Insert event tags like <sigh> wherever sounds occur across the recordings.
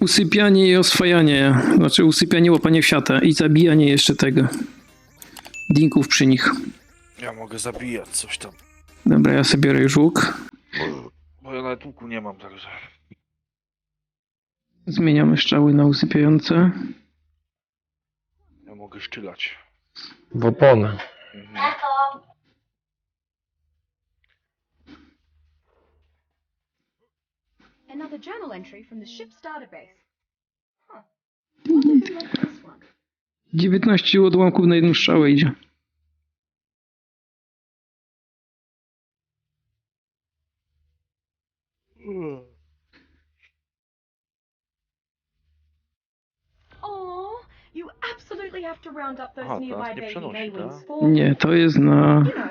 Usypianie i oswajanie. Znaczy usypianie, łapanie fiata i zabijanie jeszcze tego. Dinków przy nich. Ja mogę zabijać coś tam. Dobra, ja sobie biorę już łuk. Bo ja nawet łuku nie mam, także. Zmieniamy strzały na usypiające. Ja mogę szczylać. W oponę. Mhm. Another journal entry from the ship's database. Huh. Wonder who left this one. 19 odłamków na jedną strzałę idzie. Oh, you absolutely have to round up those Aha, nearby teraz nie baby przenosi, Maywings tak? for, Nie, to jest na you know,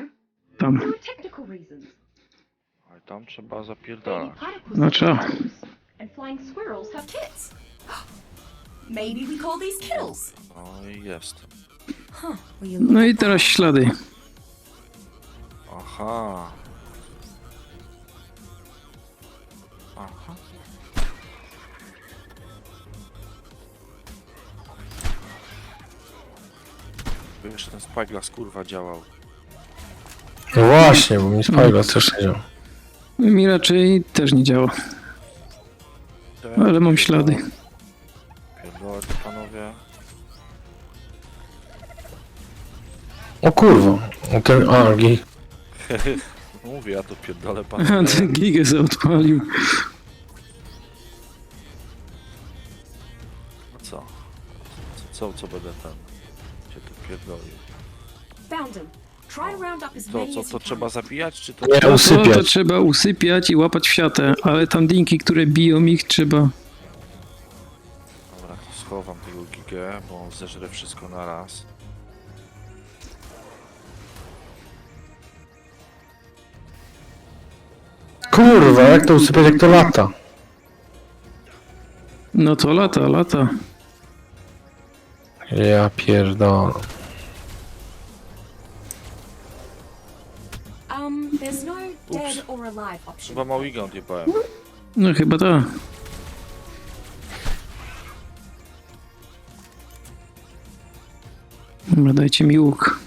tam. there technical reasons. Ale tam trzeba zapierdalać. No trzeba. <gasps> No i jest. No i teraz ślady. Aha. Aha. By jeszcze ten spyglass kurwa działał. No właśnie, bo mi Spyglass też nie działa. Mi raczej też nie działa. Ale mam ślady. To panowie. O kurwa. O ten, a, gi. <laughs> Mówię, ja to pierdolę A, panowie. <laughs> ten gigę se odpalił. No co? Co, co będę ten? Cię tu pierdolił. Found him. Try to To, co, to trzeba zabijać, czy to... Nie, To, to usypiać. trzeba usypiać i łapać fiatę, ale tam dinki, które biją ich, trzeba... Dobra, to schowam tego gigę, bo on zeżre wszystko na raz. Kurwa, jak to usypiać, jak to lata? No to lata, lata. Ja pierdolę. Um, there's no dead or alive option. Chyba Mawiga odjebałem. No chyba tak. Dobra, dajcie mi łuk.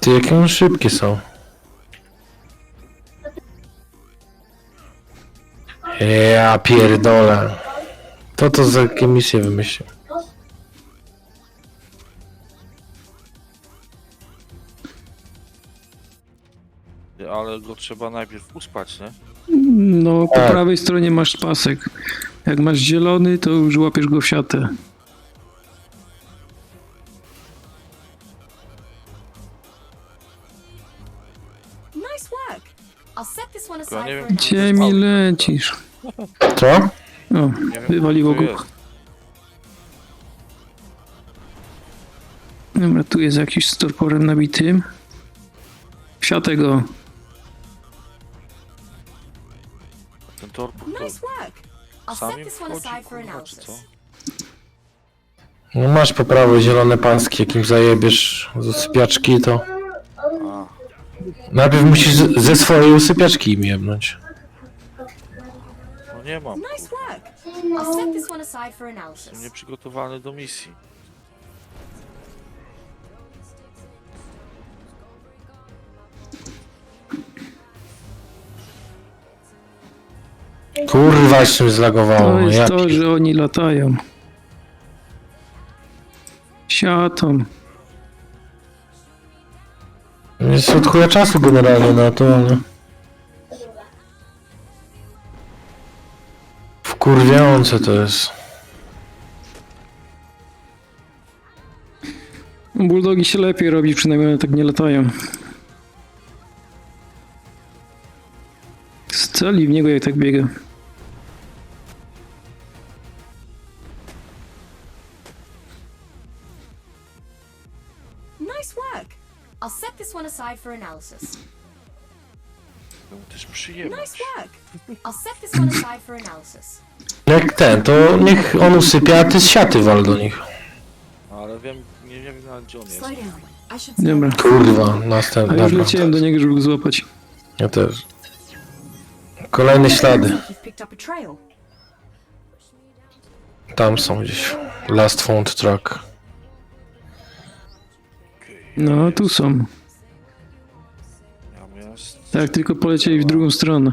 Ty, jakie one szybkie są. Ja pierdolę. To to za jakie misje wymyślił. Ale go trzeba najpierw uspać, nie? No, po Tak. prawej stronie masz pasek. Jak masz zielony, to już łapiesz go w siatę. Nice work. I'll set this one Ja aside nie for wiem, analysis. Gdzie mi lecisz? Co? O, Nie wiem, wywaliło co to go. jest. Dobra, tu jest jakiś z torporem nabitym. Siatę go. Sami wchodzi, kurwa, czy co? No masz po prawej zielone paski, jakim zajebiesz z usypiaczki, to... A, Najpierw musisz z- ze swojej usypiaczki im jebnąć. no nie mam, Nice kurwa. work. I'll set this one aside for Jestem analysis. nieprzygotowany do misji. Kurwa, mnie zlagowało. To no jest to, że oni latają. Siatą. Jest od chuja czasu generalnie na to, ale... Wkurwiające to jest. Bulldogi się lepiej robi, przynajmniej one tak nie latają. Scali w niego jak tak biega. I'll set this one aside for analysis. Też przyjemność. Nice work. I'll set this one aside for analysis. Jak ten, to niech on usypia, a ty z siaty wal do nich. Ale wiem, nie wiem nawet gdzie on jest. Slow down. I should Dobra. Kurwa, A następna. już leciałem do niego, żeby go złapać. Ja też. Kolejne ślady. You've picked picked up a trail. Tam są gdzieś. Last found track. No, tu są. Tak, tylko polecieli w drugą stronę.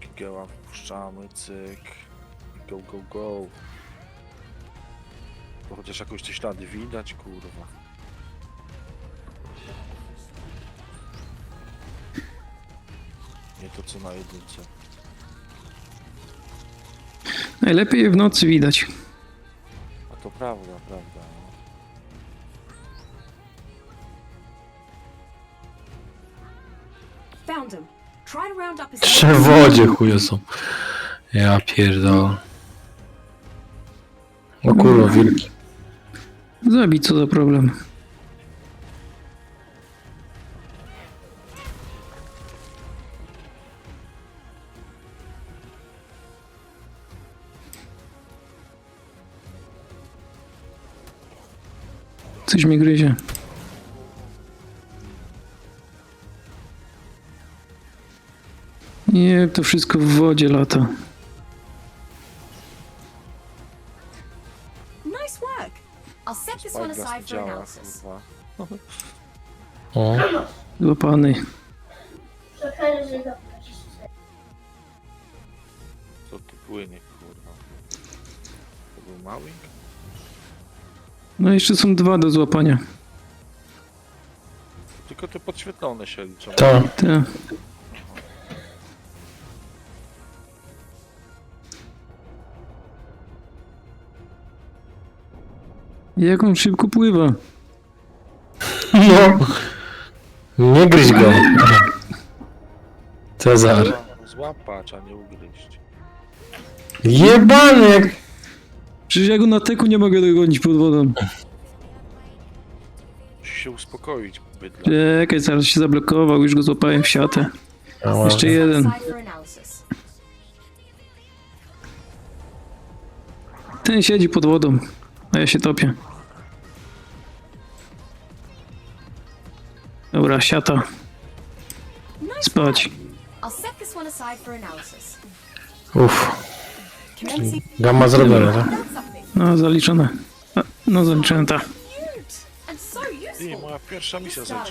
Kigieła wpuszczamy, cyk. Go, go, go. Bo chociaż jakoś te ślady widać, kurwa. Nie to co na jedynce. Najlepiej je w nocy widać. A to prawda, prawda. W wodzie <laughs> chuje są. Ja pierdolę. O kurwa, wilki. Zabić, co za problem. Coś mi gryzie. Nie, to wszystko w wodzie lata. Nice work. I'll set this one aside for działa, analysis. kurwa. O, Złapany. Co tu płynie, kurwa. To był mały? No jeszcze są dwa do złapania. Tylko te podświetlone się liczą. to. Te. Jak on szybko pływa. No. Nie gryź go. Cezar. Złapać, a nie ugryźć. Jebany jak... Przecież ja go na teku nie mogę dogonić pod wodą. Musi się uspokoić, bydla. Czekaj, zaraz się zablokował, już go złapałem w siatę. A, Jeszcze ładnie. jeden. Ten siedzi pod wodą, a ja się topię. Dobra, siata, spać. Uff. Gamma zrobione, tak? No, zaliczone. A, No, zaliczone, tak. Useful. moja pierwsza misja database